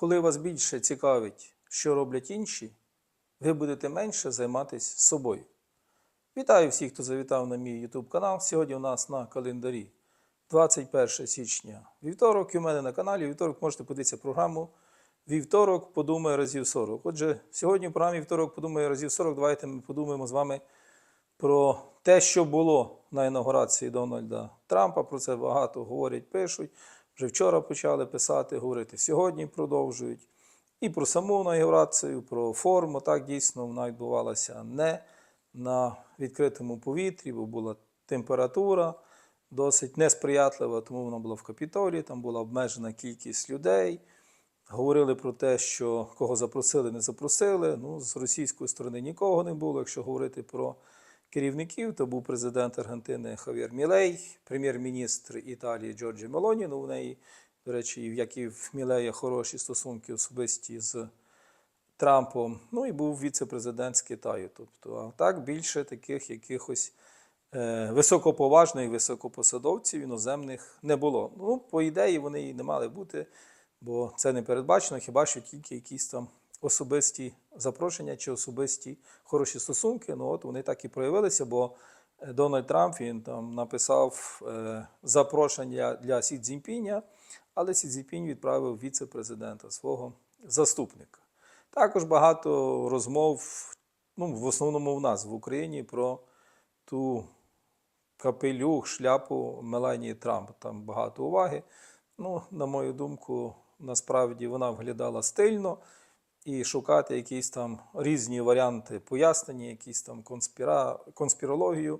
Коли вас більше цікавить, що роблять інші, ви будете менше займатися собою. Вітаю всіх, хто завітав на мій YouTube канал. Сьогодні у нас на календарі 21 січня вівторок. І у мене на каналі вівторок можете подивитися програму Вівторок подумає разів 40. Отже, сьогодні в програмі Вівторок подумає разів 40. Давайте ми подумаємо з вами про те, що було на інаугурації Дональда Трампа. Про це багато говорять, пишуть. Вже вчора почали писати, говорити сьогодні продовжують. І про саму інаугурацію, про форму. Так дійсно вона відбувалася не на відкритому повітрі, бо була температура досить несприятлива, тому вона була в Капітолії, там була обмежена кількість людей. Говорили про те, що кого запросили, не запросили. Ну, з російської сторони нікого не було. Якщо говорити про керівників, то був президент Аргентини Хав'єр Мілей, прем'єр-міністр Італії Джорджі Мелоні. Ну, в неї, до речі, як і в Мілея, хороші стосунки особисті з Трампом. Ну і був віце-президент з Китаю. Тобто, а так більше таких якихось е, високоповажних, високопосадовців іноземних не було. Ну, по ідеї, вони і не мали бути бо це не передбачено, хіба що тільки якісь там особисті запрошення чи особисті хороші стосунки. Ну от вони так і проявилися, бо е, Дональд Трамп він там написав е, запрошення для Сі Цзіньпіня, але Сі Цзіньпінь відправив віце-президента свого заступника. Також багато розмов, ну, в основному в нас в Україні про ту капелюх, шляпу Меланії Трамп. Там багато уваги. Ну, на мою думку, насправді вона виглядала стильно і шукати якісь там різні варіанти пояснення, якісь там конспіра... конспірологію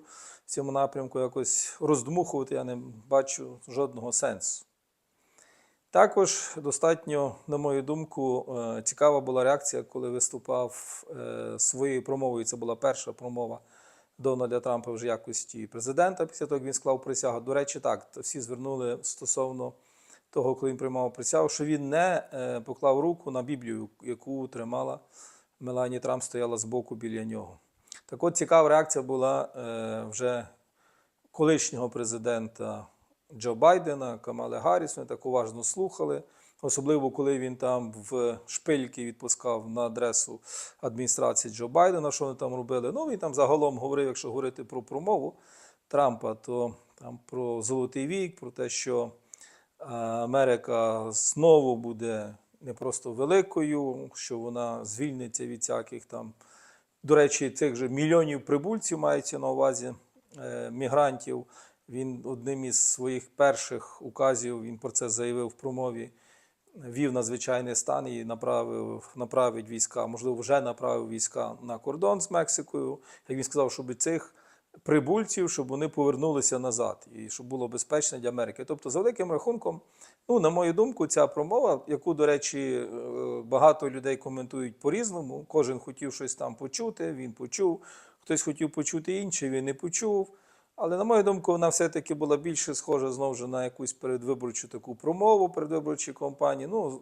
в цьому напрямку якось роздмухувати я не бачу жодного сенсу. Також достатньо, на мою думку, е, цікава була реакція, коли виступав е, своєю промовою. Це була перша промова Дональда Трампа вже якості президента. Після того, як він склав присягу. До речі, так, всі звернули стосовно того, коли він приймав присягу, що він не е, поклав руку на Біблію, яку тримала Мелані Трамп, стояла збоку біля нього. Так от цікава реакція була е, вже колишнього президента Джо Байдена, Камали Гарріс. Вони так уважно слухали. Особливо, коли він там в шпильки відпускав на адресу адміністрації Джо Байдена, що вони там робили. Ну, він там загалом говорив, якщо говорити про промову Трампа, то там про золотий вік, про те, що Америка знову буде не просто великою, що вона звільниться від всяких там, до речі, цих же мільйонів прибульців мається на увазі е, мігрантів. Він одним із своїх перших указів він про це заявив в промові. Вів надзвичайний стан і направив направить війська, можливо, вже направив війська на кордон з Мексикою. Як він сказав, щоб цих прибульців, щоб вони повернулися назад і щоб було безпечно для Америки. Тобто, за великим рахунком, ну, на мою думку, ця промова, яку, до речі, е, багато людей коментують по-різному. Кожен хотів щось там почути, він почув, хтось хотів почути інше, він не почув. Але, на мою думку, вона все-таки була більше схожа знову ж на якусь передвиборчу таку промову передвиборчій кампанії. Ну,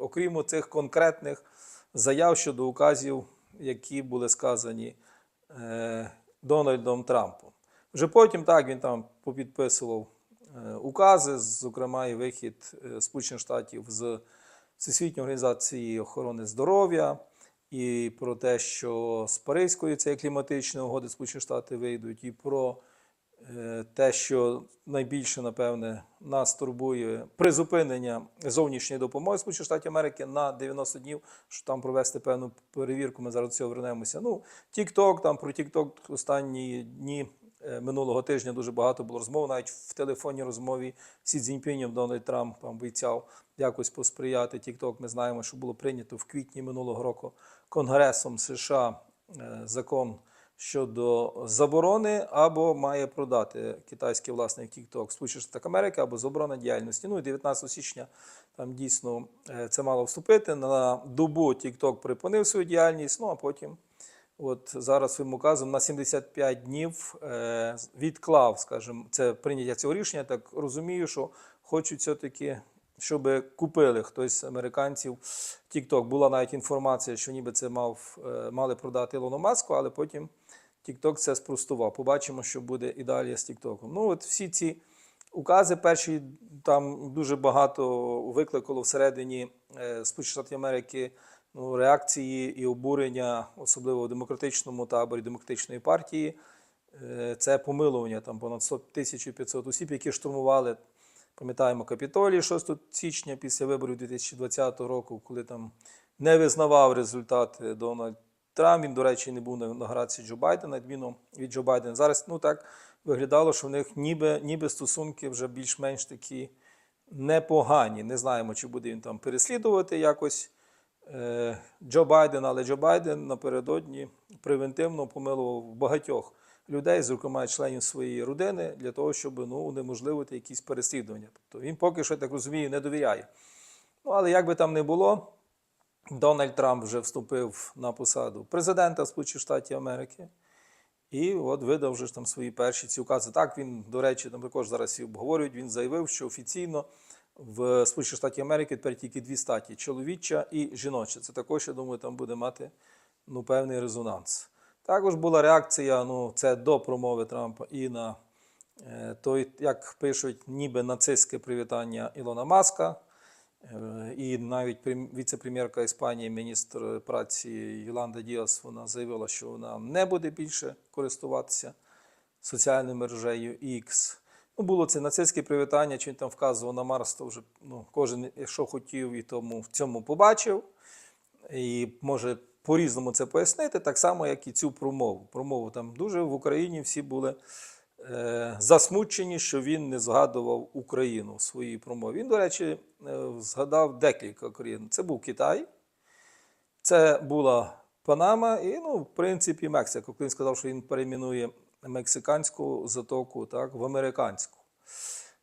окрім цих конкретних заяв щодо указів, які були сказані е, Дональдом Трампом. Вже потім так він там попідписував е, укази, зокрема, і вихід е, Сполучених Штатів з Всесвітньої організації охорони здоров'я, і про те, що з Паризької цієї кліматичної угоди Сполучені Штати вийдуть, і про те, що найбільше, напевне, нас турбує призупинення зовнішньої допомоги Сполучених Штатів Америки на 90 днів, що там провести певну перевірку. Ми зараз до цього вернемося. Ну, TikTok, там про TikTok останні дні е, минулого тижня дуже багато було розмов. Навіть в телефонній розмові Сі Цзіньпінем Дональд Трамп там обіцяв якось посприяти. TikTok, ми знаємо, що було прийнято в квітні минулого року Конгресом США е, закон щодо заборони або має продати китайський власник TikTok Сполучених Штатів Америки або заборона діяльності. Ну і 19 січня там дійсно е, це мало вступити. На добу TikTok припинив свою діяльність, ну а потім. От зараз своїм указом на 75 днів е, відклав, скажімо, це прийняття цього рішення. Так розумію, що хочуть все-таки, щоб купили хтось з американців TikTok. Була навіть інформація, що ніби це мав, е, мали продати Ілону Маску, але потім TikTok це спростував. Побачимо, що буде і далі з TikTok. Ну, от всі ці Укази перші там дуже багато викликало всередині е, Сполучених Штатів Америки ну, реакції і обурення, особливо в демократичному таборі демократичної партії. Е, Це помилування там понад 100 1500 осіб, які штурмували. Пам'ятаємо Капітолій 6 січня після виборів 2020 року, коли там не визнавав результати Дональд Трамп. Він, до речі, не був на інаугурації Джо Байдена, відміну від Джо Байдена. Зараз ну так виглядало, що в них ніби, ніби стосунки вже більш-менш такі непогані. Не знаємо, чи буде він там переслідувати якось е, Джо Байден, але Джо Байден напередодні превентивно помилував багатьох людей, зокрема членів своєї родини, для того, щоб ну, унеможливити якісь переслідування. Тобто він поки що, я так розумію, не довіряє. Ну, але як би там не було, Дональд Трамп вже вступив на посаду президента Сполучених Штатів Америки. І от видав вже ж там свої перші ці укази. Так, він, до речі, там також зараз всі обговорюють. Він заявив, що офіційно в Сполучених Штатів Америки тепер тільки дві статі чоловіча і жіноча. Це також, я думаю, там буде мати ну, певний резонанс. Також була реакція, ну, це до промови Трампа і на е, той, як пишуть, ніби нацистське привітання Ілона Маска. Е, І навіть віце-прем'єрка Іспанії, міністр праці Йоланда Діас, вона заявила, що вона не буде більше користуватися соціальною мережею X. Ну, було це нацистське привітання, чи він там вказував на Марс, то вже ну, кожен, якщо хотів, і тому в цьому побачив. І може по-різному це пояснити, так само, як і цю промову. Промову там дуже в Україні всі були засмучені, що він не згадував Україну в своїй промові. Він, до речі, е, згадав декілька країн. Це був Китай, це була Панама і, ну, в принципі, Мексика. Коли він сказав, що він перейменує мексиканську затоку так, в американську.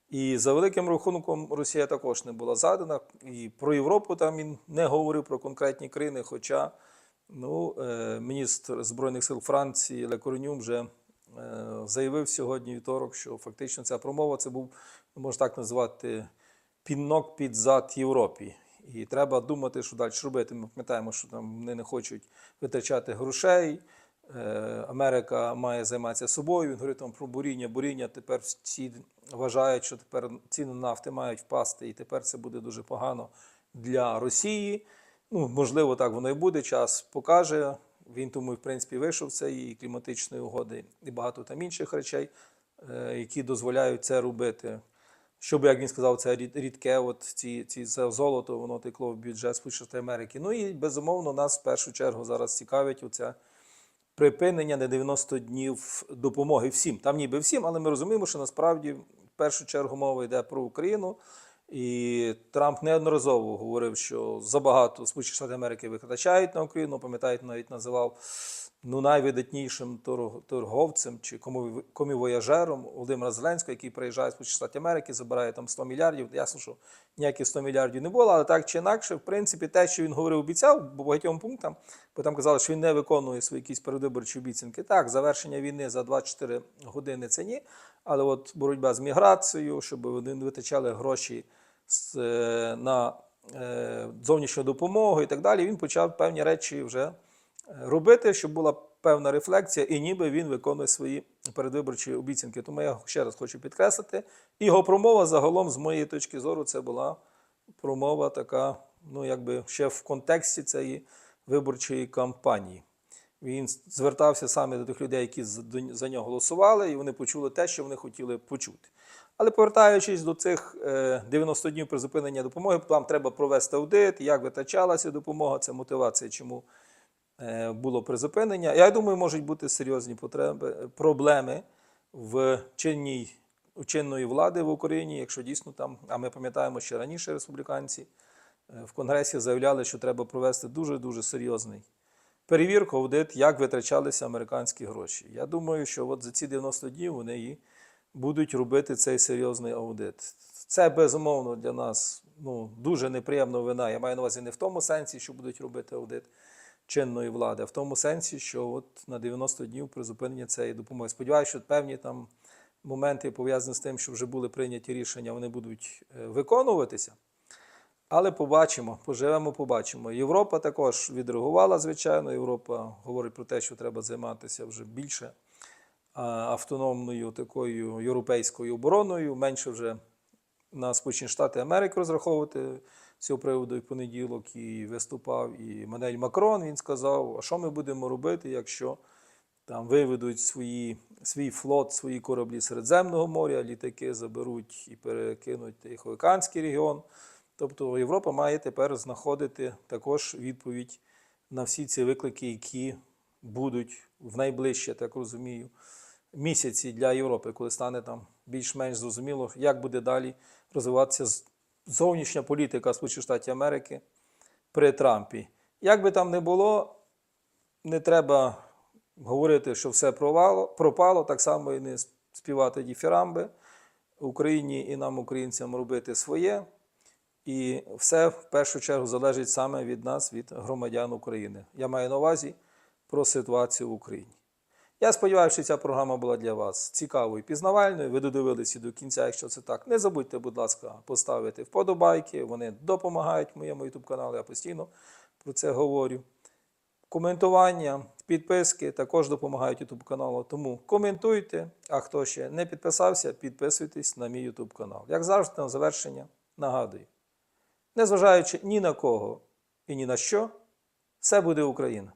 І за великим рахунком Росія також не була задана. І про Європу там він не говорив про конкретні країни. Хоча ну, е, міністр Збройних сил Франції Ле Кореню вже е, заявив сьогодні вівторок, що фактично ця промова це був, можна так назвати, пінок під зад Європі. І треба думати, що далі робити. Ми пам'ятаємо, що там вони не хочуть витрачати грошей. Е, Америка має займатися собою. Він говорить там про буріння. Буріння тепер всі вважають, що тепер ціни нафти мають впасти, і тепер це буде дуже погано для Росії. Ну, можливо, так воно і буде. Час покаже. Він тому, в принципі, вийшов з цієї кліматичної угоди і багато там інших речей, е, які дозволяють це робити. Щоб, як він сказав, це рідке, от ці, ці це золото, воно текло в бюджет Сполучених Америки. Ну і безумовно нас в першу чергу зараз цікавить оця припинення на 90 днів допомоги всім. Там ніби всім, але ми розуміємо, що насправді в першу чергу мова йде про Україну. І Трамп неодноразово говорив, що забагато Сполучені Штати Америки витрачають на Україну. Пам'ятаєте, навіть називав ну, найвидатнішим торг- торговцем чи комі- комівояжером Володимира Зеленського, який приїжджає в Сполучені Штати Америки, забирає там 100 мільярдів. Ясно, що ніяких 100 мільярдів не було, але так чи інакше, в принципі, те, що він говорив, обіцяв по багатьом пунктам, бо там казали, що він не виконує свої якісь передвиборчі обіцянки. Так, завершення війни за 24 години це ні. Але от боротьба з міграцією, щоб вони не витрачали гроші на е, зовнішню допомогу і так далі, він почав певні речі вже е, робити, щоб була певна рефлексія, і ніби він виконує свої передвиборчі обіцянки. Тому я ще раз хочу підкреслити. Його промова загалом, з моєї точки зору, це була промова така, ну якби ще в контексті цієї виборчої кампанії. Він звертався саме до тих людей, які за- нього голосували, і вони почули те, що вони хотіли почути. Але повертаючись до цих е, 90 днів призупинення допомоги, там треба провести аудит, як витрачалася допомога, це мотивація, чому е, було призупинення. Я думаю, можуть бути серйозні потреби, проблеми в чинній у чинної влади в Україні, якщо дійсно там, а ми пам'ятаємо, що раніше республіканці е, в Конгресі заявляли, що треба провести дуже дуже серйозний перевірку, аудит, як витрачалися американські гроші. Я думаю, що от за ці 90 днів вони будуть робити цей серйозний аудит. Це безумовно для нас ну, дуже неприємна вина. Я маю на увазі не в тому сенсі, що будуть робити аудит чинної влади, а в тому сенсі, що от на 90 днів призупинення цієї допомоги. Сподіваюся, що певні там моменти пов'язані з тим, що вже були прийняті рішення, вони будуть е, виконуватися. Але побачимо, поживемо, побачимо. Європа також відреагувала, звичайно. Європа говорить про те, що треба займатися вже більше автономною такою європейською обороною, менше вже на Сполучені Штати Америки розраховувати з цього приводу і в понеділок і виступав і Манель Макрон. Він сказав, а що ми будемо робити, якщо там виведуть свої, свій флот, свої кораблі Середземного моря, літаки заберуть і перекинуть Тихоокеанський регіон. Тобто Європа має тепер знаходити також відповідь на всі ці виклики, які будуть в найближче, так розумію, місяці для Європи, коли стане там більш-менш зрозуміло, як буде далі розвиватися зовнішня політика Сполучених Штатів Америки при Трампі. Як би там не було, не треба говорити, що все провало, пропало, так само і не співати діфірамби Україні і нам, українцям, робити своє. І все в першу чергу залежить саме від нас, від громадян України. Я маю на увазі про ситуацію в Україні. Я сподіваюся, що ця програма була для вас цікавою і пізнавальною. Ви додивилися до кінця, якщо це так. Не забудьте, будь ласка, поставити вподобайки. Вони допомагають моєму YouTube каналу. Я постійно про це говорю. Коментування, підписки також допомагають YouTube каналу. Тому коментуйте. А хто ще не підписався, підписуйтесь на мій YouTube канал. Як завжди, на завершення нагадую. Незважаючи ні на кого і ні на що, все буде Україна.